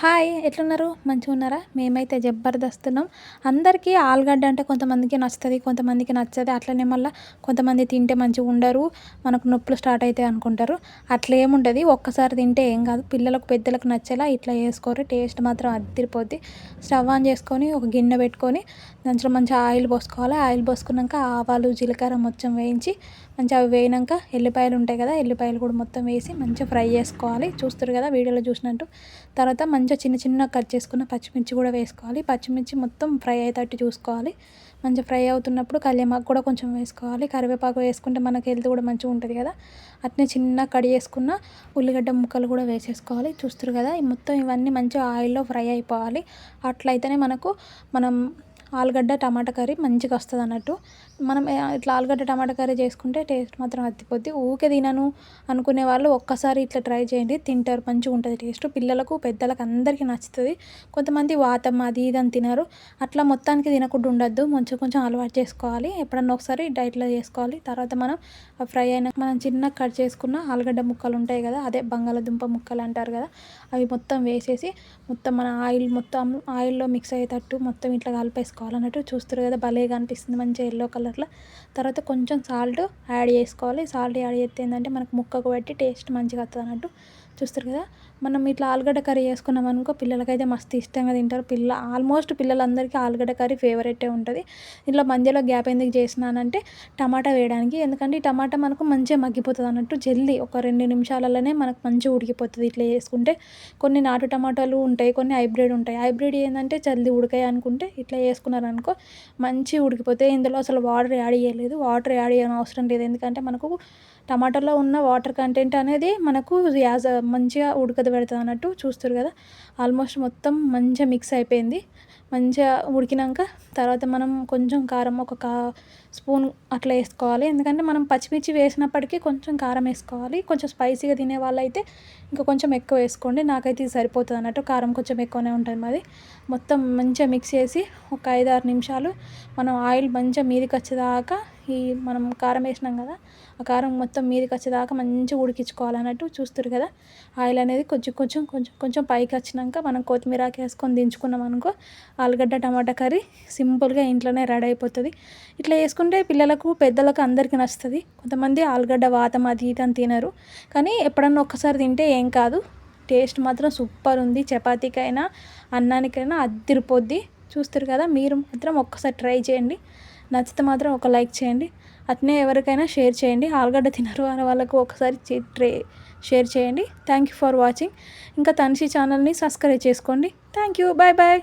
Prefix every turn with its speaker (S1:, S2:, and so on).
S1: Hi ఎట్లున్నారు? మంచిగా ఉన్నారా మేమైతే జబర్దస్తున్నాం అందరికీ ఆలుగడ్డ అంటే కొంతమందికి నచ్చుతుంది కొంతమందికి నచ్చదు. అట్లనే మళ్ళీ కొంతమంది తింటే మంచిగా ఉండరు. మనకు నొప్పులు స్టార్ట్ అవుతాయి అనుకుంటారు. అట్లా ఏముంటుంది ఒక్కసారి తింటే ఏం కాదు. పిల్లలకు పెద్దలకు నచ్చేలా ఇట్లా వేసుకోరు టేస్ట్ మాత్రం అదిరిపోద్ది. స్టవ్ ఆన్ చేసుకొని ఒక గిన్నె పెట్టుకొని దాంట్లో మంచిగా ఆయిల్ పోసుకోవాలి. ఆయిల్ పోసుకున్నాక ఆవాలు జీలకర్ర మొత్తం వేయించి మంచిగా అవి వేయినాక ఎల్లిపాయలు ఉంటాయి కదా ఎల్లిపాయలు కూడా మొత్తం వేసి మంచిగా ఫ్రై చేసుకోవాలి. చూస్తారు కదా వీడియోలో చూసినట్టు. తర్వాత మంచి మంచిగా చిన్న చిన్న కట్ చేసుకున్న పచ్చిమిర్చి కూడా వేసుకోవాలి. పచ్చిమిర్చి మొత్తం ఫ్రై అయ్యేటట్టు చూసుకోవాలి. మంచిగా ఫ్రై అవుతున్నప్పుడు కళ్యామాకు కూడా కొంచెం వేసుకోవాలి. కరివేపాకు వేసుకుంటే మనకి హెల్త్ కూడా మంచిగా ఉంటుంది కదా. అట్నే చిన్న కడి చేసుకున్న ఉల్లిగడ్డ ముక్కలు కూడా వేసేసుకోవాలి. చూస్తారు కదా మొత్తం ఇవన్నీ మంచిగా ఆయిల్లో ఫ్రై అయిపోవాలి. అట్లయితేనే మనకు మనం ఆలుగడ్డ టమాటా కర్రీ మంచిగా వస్తుంది అన్నట్టు. మనం ఇట్లా ఆలుగడ్డ టమాటా కర్రీ చేసుకుంటే టేస్ట్ మాత్రం అత్తిపోద్ది ఊకే తినను అనుకునే వాళ్ళు ఒక్కసారి ఇట్లా ట్రై చేయండి. తింటారు మంచిగా ఉంటుంది టేస్ట్. పిల్లలకు పెద్దలకు అందరికీ నచ్చుతుంది. కొంతమంది వాతం అది ఇది అని తినరు. అట్లా మొత్తానికి తినకుండా ఉండద్దు. కొంచెం కొంచెం అలవాటు చేసుకోవాలి. ఎప్పుడన్నా ఒకసారి డైట్లో చేసుకోవాలి. తర్వాత మనం ఫ్రై అయిన మనం చిన్న కట్ చేసుకున్న ఆలుగడ్డ ముక్కలు ఉంటాయి కదా అదే బంగాళదుంప ముక్కలు అంటారు కదా అవి మొత్తం వేసేసి మొత్తం మన ఆయిల్ మొత్తం ఆయిల్లో మిక్స్ అయ్యేటట్టు మొత్తం ఇట్లా కలిపేసుకోవాలి చేసుకోవాలన్నట్టు చూస్తారు కదా భలేగా అనిపిస్తుంది మంచిగా ఎల్లో కలర్లో తర్వాత కొంచెం సాల్ట్ యాడ్ చేసుకోవాలి. సాల్ట్ యాడ్ చేస్తే ఏంటంటే మనకు ముక్కకు పెట్టి టేస్ట్ మంచిగా వస్తుంది అన్నట్టు చూస్తారు కదా. మనం ఇట్లా ఆలుగడ్డ కర్రీ చేసుకున్నాం అనుకో పిల్లలకైతే మస్తు ఇష్టంగా తింటారు. పిల్ల ఆల్మోస్ట్ పిల్లలందరికీ ఆలుగడ్డ కర్రీ ఫేవరెటే ఉంటుంది. ఇట్లా మధ్యలో గ్యాప్ ఎందుకు చేసినానంటే టమాటా వేయడానికి. ఎందుకంటే ఈ టమాటా మనకు మంచిగా మగ్గిపోతుంది అన్నట్టు జల్దీ ఒక రెండు నిమిషాలలోనే మనకు మంచిగా ఉడికిపోతుంది ఇట్లా చేసుకుంటే. కొన్ని నాటు టమాటాలు ఉంటాయి కొన్ని హైబ్రిడ్ ఉంటాయి. హైబ్రిడ్ ఏంటంటే జల్దీ ఉడకాయి అనుకుంటే ఇట్లా చేసుకున్నారనుకో మంచిగా ఉడికిపోతే ఇందులో అసలు వాటర్ యాడ్ చేయలేదు వాటర్ యాడ్ చేయని అవసరం లేదు. ఎందుకంటే మనకు టమాటాలో ఉన్న వాటర్ కంటెంట్ అనేది మనకు యాజ్ మంచిగా ఉడకది పెడుతుంది అన్నట్టు చూస్తారు కదా. ఆల్మోస్ట్ మొత్తం మంచిగా మిక్స్ అయిపోయింది. మంచిగా ఉడికినాక తర్వాత మనం కొంచెం కారం ఒక కా స్పూన్ అట్లా వేసుకోవాలి. ఎందుకంటే మనం పచ్చిమిర్చి వేసినప్పటికీ కొంచెం కారం వేసుకోవాలి. కొంచెం స్పైసీగా తినే వాళ్ళైతే ఇంకా కొంచెం ఎక్కువ వేసుకోండి. నాకైతే ఇది సరిపోతుంది అన్నట్టు కారం కొంచెం ఎక్కువనే ఉంటుంది మాది. మొత్తం మంచిగా మిక్స్ చేసి ఒక ఐదు ఆరు నిమిషాలు మనం ఆయిల్ మంచిగా మీదకి వచ్చేదాకా ఈ మనం కారం వేసినాం కదా ఆ కారం మొత్తం మీదకి వచ్చేదాకా మంచిగా ఉడికించుకోవాలి అన్నట్టు చూస్తారు కదా. ఆయిల్ అనేది కొంచెం కొంచెం కొంచెం కొంచెం పైకి వచ్చినాక మనం కొత్తిమీరాకి వేసుకొని దించుకున్నాం అనుకో ఆలుగడ్డ టమాటా కర్రీ సింపుల్గా ఇంట్లోనే రెడీ అయిపోతుంది. ఇట్లా వేసుకుంటే పిల్లలకు పెద్దలకు అందరికీ నచ్చుతుంది. కొంతమంది ఆలుగడ్డ వాతం అది ఇది అని తినరు. కానీ ఎప్పుడన్నా ఒక్కసారి తింటే ఏం కాదు. టేస్ట్ మాత్రం సూపర్ ఉంది. చపాతీకైనా అన్నానికైనా అద్దిరిపోద్ది చూస్తారు కదా మీరు మాత్రం ఒక్కసారి ట్రై చేయండి. నచ్చితే మాత్రం ఒక లైక్ చేయండి. అట్నే ఎవరికైనా షేర్ చేయండి. ఆలుగడ్డ తినరు అనే వాళ్ళకు ఒకసారి ట్రే షేర్ చేయండి. థ్యాంక్ యూ ఫర్ వాచింగ్ ఇంకా తనిషి ఛానల్ని సబ్స్క్రైబ్ చేసుకోండి. Thank you bye bye